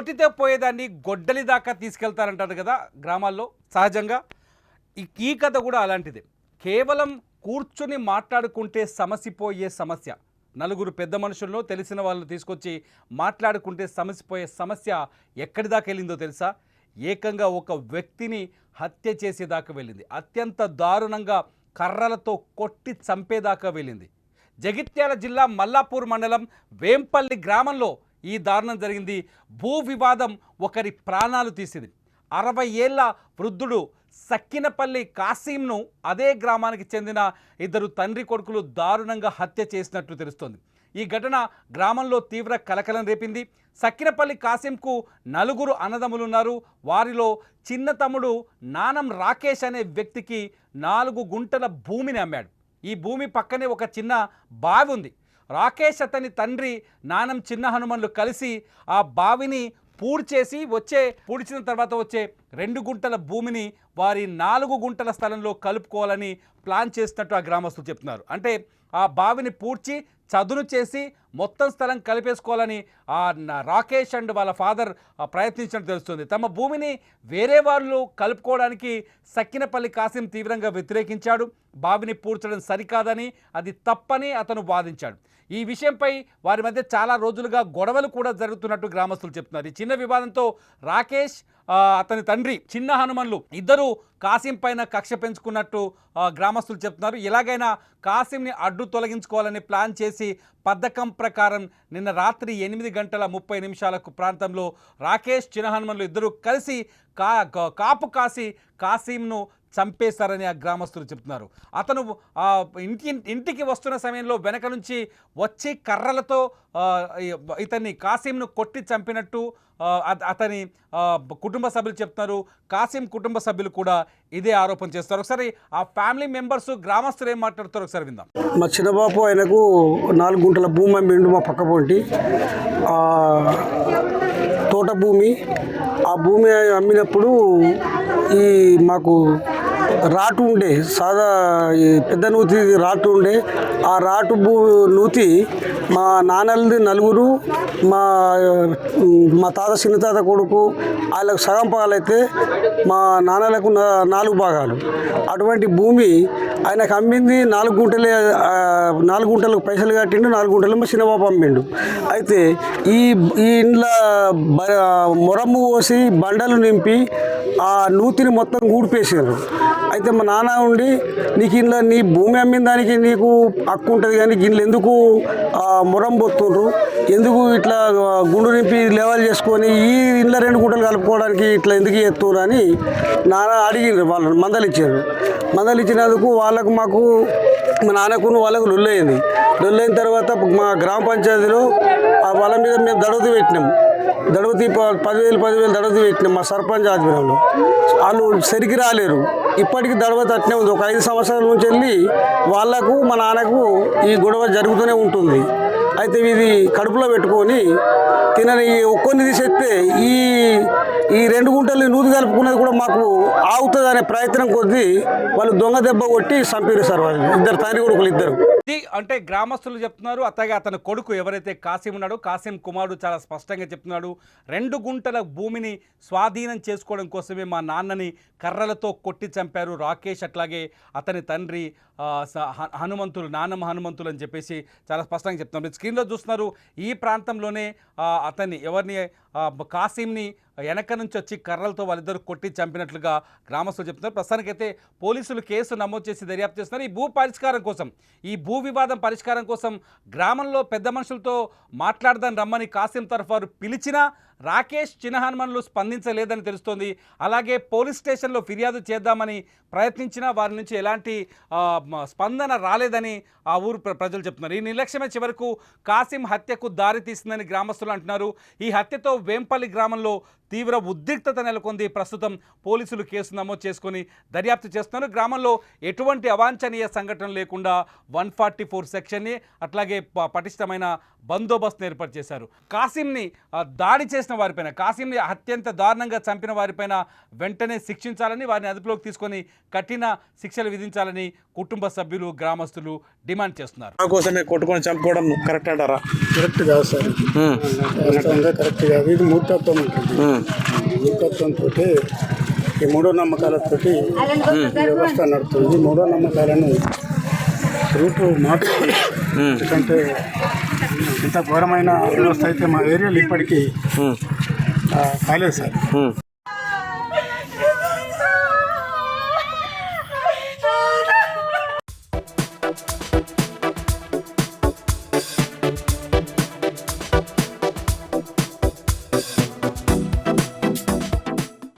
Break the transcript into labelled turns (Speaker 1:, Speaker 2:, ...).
Speaker 1: కోటితో పోయేదాన్ని గొడ్డలి దాకా తీసుకెళ్తారంటారు కదా గ్రామాల్లో సహజంగా. ఈ కథ కూడా అలాంటిదే. కేవలం కూర్చుని మాట్లాడుకుంటే సమసిపోయే సమస్య. నలుగురు పెద్ద మనుషుల్లో తెలిసిన వాళ్ళని తీసుకొచ్చి మాట్లాడుకుంటే సమసిపోయే సమస్య ఎక్కడి దాకా వెళ్ళిందో తెలుసా? ఏకంగా ఒక వ్యక్తిని హత్య చేసేదాకా వెళ్ళింది. అత్యంత దారుణంగా కర్రలతో కొట్టి చంపేదాకా వెళ్ళింది. జగిత్యాల జిల్లా మల్లాపూర్ మండలం వేంపల్లి గ్రామంలో ఈ దారుణం జరిగింది. భూ వివాదం ఒకరి ప్రాణాలు తీసింది. అరవై ఏళ్ళ వృద్ధుడు సక్కినపల్లి కాసీంను అదే గ్రామానికి చెందిన ఇద్దరు తండ్రి కొడుకులు దారుణంగా హత్య చేసినట్లు తెలుస్తోంది. ఈ ఘటన గ్రామంలో తీవ్ర కలకలం రేపింది. సక్కినపల్లి కాసింకు నలుగురు అన్నదమ్ములున్నారు. వారిలో చిన్న తమ్ముడు నానం రాకేష్ అనే వ్యక్తికి నాలుగు గుంటల భూమిని అమ్మాడు. ఈ భూమి పక్కనే ఒక చిన్న బావి ఉంది. రాకేష్ అతని తండ్రి నానం చిన్న హనుమన్లు కలిసి ఆ బావిని పూడ్చేసి వచ్చే పూడ్చిన తర్వాత వచ్చే రెండు గుంటల భూమిని వారి నాలుగు గుంటల స్థలంలో కలుపుకోవాలని ప్లాన్ చేసినట్టు ఆ గ్రామస్తులు చెప్తున్నారు. అంటే ఆ బావిని పూడ్చి చదును చేసి మొత్తం స్థలం కలిపేసుకోవాలని ఆ రాకేష్ అండ్ వాళ్ళ ఫాదర్ ప్రయత్నించినట్టు తెలుస్తుంది. తమ భూమిని వేరే వాళ్ళు కలుపుకోవడానికి సక్కినపల్లి కాసిం తీవ్రంగా వ్యతిరేకించాడు. బావిని పూడ్చడం సరికాదని అది తప్పని అతను వాదించాడు. ఈ విషయంపై వారి మధ్య చాలా రోజులుగా గొడవలు కూడా జరుగుతున్నట్టు గ్రామస్తులు చెప్తున్నారు. ఈ చిన్న వివాదంతో రాకేష్ అతని తండ్రి చిన్న హనుమన్లు ఇద్దరు కాసిం పైన కక్ష పెంచుకున్నట్టు గ్రామస్తులు చెప్తున్నారు. ఎలాగైనా కాసింని అడ్డు తొలగించుకోవాలని ప్లాన్ చేసి పథకం ప్రకారం నిన్న రాత్రి ఎనిమిది గంటల ముప్పై నిమిషాలకు ప్రాంతంలో రాకేష్ చిన్నహనుమన్లు ఇద్దరు కలిసి కా కాపు కాసి కాసీంను చంపేశారని ఆ గ్రామస్తులు చెప్తున్నారు. అతను ఇంటి ఇంటికి వస్తున్న సమయంలో వెనక నుంచి వచ్చి కర్రలతో ఇతన్ని కాసింను కొట్టి చంపినట్టు అతని కుటుంబ సభ్యులు చెప్తున్నారు. కాసిం కుటుంబ సభ్యులు కూడా ఇదే ఆరోపణ చేస్తారు. ఒకసారి ఆ ఫ్యామిలీ మెంబర్స్ గ్రామస్తులు ఏం మాట్లాడుతారు ఒకసారి విందాం.
Speaker 2: మా చిన్నబాబు ఆయనకు నాలుగు గుంటల భూమి అమ్మిండు మా పక్క పొంటి. తోట భూమి ఆ భూమి అమ్మినప్పుడు ఈ మాకు రాటు ఉండే సాదా పెద్ద నూతి రాటు ఉండే ఆ రాటు భూ నూతి మా నాన్నలది నలుగురు మా మా తాత చిన్న తాత కొడుకు వాళ్ళకు సగం పాలైతే మా నాన్నలకు నాలుగు భాగాలు. అటువంటి భూమి ఆయనకు అమ్మింది నాలుగు గుంటలే నాలుగు గుంటలకు పైసలు కట్టిండు నాలుగు గుంటలు మా చిన్నబాబు అమ్మిండు. అయితే ఈ ఈ ఇండ్ల బ- మొరమ్ము పోసి బండలు నింపి ఆ నూతిని మొత్తం గూడిపేసారు అయితే మా నాన్న ఉండి నీకు ఇంట్లో నీ భూమి అమ్మిన దానికి నీకు హక్కు ఉంటుంది కానీ గిన్నెలు ఎందుకు మురం మొరం పోతుండ్రు? ఎందుకు ఇట్లా గుండు నింపి లెవెల్ చేసుకొని ఈ ఇంట్లో రెండు గుంటలు కలుపుకోవడానికి ఇట్లా ఎందుకు చేస్తున్నారు అని నాన్న అడిగిండ్రు వాళ్ళని మందలు ఇచ్చారు. మందలు ఇచ్చినందుకు వాళ్ళకు మాకు మా నాన్నకు వాళ్ళకు లొల్లయింది. లొల్లైన తర్వాత మా గ్రామ పంచాయతీలో ఆ వాళ్ళ మీద మేము దడవతి పెట్టినాం. దడవతి పదివేలు పదివేలు దడవతి పెట్టినాం మా సర్పంచ్ ఆధ్వర్యంలో. వాళ్ళు సరికి రాలేరు. ఇప్పటికీ దడవతి అట్నే ఉంది. ఒక ఐదు సంవత్సరాల నుంచి వెళ్ళి వాళ్ళకు మా నాన్నకు ఈ గొడవ జరుగుతూనే ఉంటుంది. అయితే ఇది కడుపులో పెట్టుకొని తినని ఒక్కొని తీసేస్తే ఈ ఈ రెండు గుంటలు నూతి కలుపుకున్నది కూడా మాకు ఆగుతుంది అనే ప్రయత్నం కొద్దీ వాళ్ళు దొంగ దెబ్బ కొట్టి చంపారు సార్ వాళ్ళు. ఇద్దరు తండ్రి కొడుకులు ఇద్దరు.
Speaker 1: అంటే గ్రామస్తులు చెప్తున్నారు. అతగా అతని కొడుకు ఎవరైతే కాసిం ఉన్నాడో కాసిం కుమారుడు చాలా స్పష్టంగా చెప్తున్నాడు. రెండు గుంటల భూమిని స్వాధీనం చేసుకోవడం కోసమే మా నాన్నని కర్రలతో కొట్టి చంపారు రాకేష్. అట్లాగే అతని తండ్రి హనుమంతులు నానమ్మ హనుమంతులు అని చెప్పేసి చాలా స్పష్టంగా చెప్తున్నారు. స్క్రీన్లో చూస్తున్నారు ఈ ప్రాంతంలోనే అతన్ని ఎవరిని కాసింని వెనక నుంచి వచ్చి కర్రలతో వాళ్ళిద్దరు కొట్టి చంపినట్లుగా గ్రామస్తులు చెప్తున్నారు. ప్రస్తుతానికైతే పోలీసులు కేసు నమోదు చేసి దర్యాప్తు చేస్తున్నారు. ఈ భూ పరిష్కారం కోసం ఈ భూ వివాదం పరిష్కారం కోసం గ్రామంలో పెద్ద మనుషులతో మాట్లాడదాని రమ్మని కాసిం తరఫు వారు పిలిచినా రాకేష్ చిన్నహనుమన్లు స్పందించలేదని తెలుస్తోంది. అలాగే పోలీస్ స్టేషన్లో ఫిర్యాదు చేద్దామని ప్రయత్నించినా వారి నుంచి ఎలాంటి స్పందన రాలేదని ఆ ఊరు ప్ర- ప్రజలు చెప్తున్నారు. ఈ నిర్లక్ష్యమే చివరకు కాసిం హత్యకు దారి తీసిందని గ్రామస్తులు అంటున్నారు. ఈ హత్యతో వేంపల్లి గ్రామంలో తీవ్ర ఉద్రిక్తత నెలకొంది. ప్రస్తుతం పోలీసులు కేసు నమోదు చేసుకొని దర్యాప్తు చేస్తున్నారు. గ్రామంలో ఎటువంటి అవాంఛనీయ సంఘటన లేకుండా వన్ ఫార్టీ ఫోర్ సెక్షన్ని అట్లాగే ప- పటిష్టమైన బందోబస్తును ఏర్పాటు చేశారు. కాసింని దాడి చేసిన వారిపైన కాసింని అత్యంత దారుణంగా చంపిన వారిపైన వెంటనే శిక్షించాలని వారిని అదుపులోకి తీసుకొని కఠిన శిక్షలు విధించాలని కుటుంబ సభ్యులు గ్రామస్తులు డిమాండ్ చేస్తున్నారు.
Speaker 3: నా కోసమే కొట్టుకొని చంపుకోవడం కరెక్ట్ అంటారా?
Speaker 4: కరెక్ట్ కాదు సార్. వాస్తవంగా కరెక్ట్ కాదు. ఇది మూర్ఖత్వం ఉంటుంది మూర్ఖత్వంతో ఈ మూఢో నమ్మకాలతో వ్యవస్థ నడుతుంది మూఢో నమ్మకాలను రూపు మార్చుతుంది ఎందుకంటే ఇంత ఘోరమైన వ్యవస్థ అయితే మా ఏరియాలో ఇప్పటికీ కాలేదు సార్.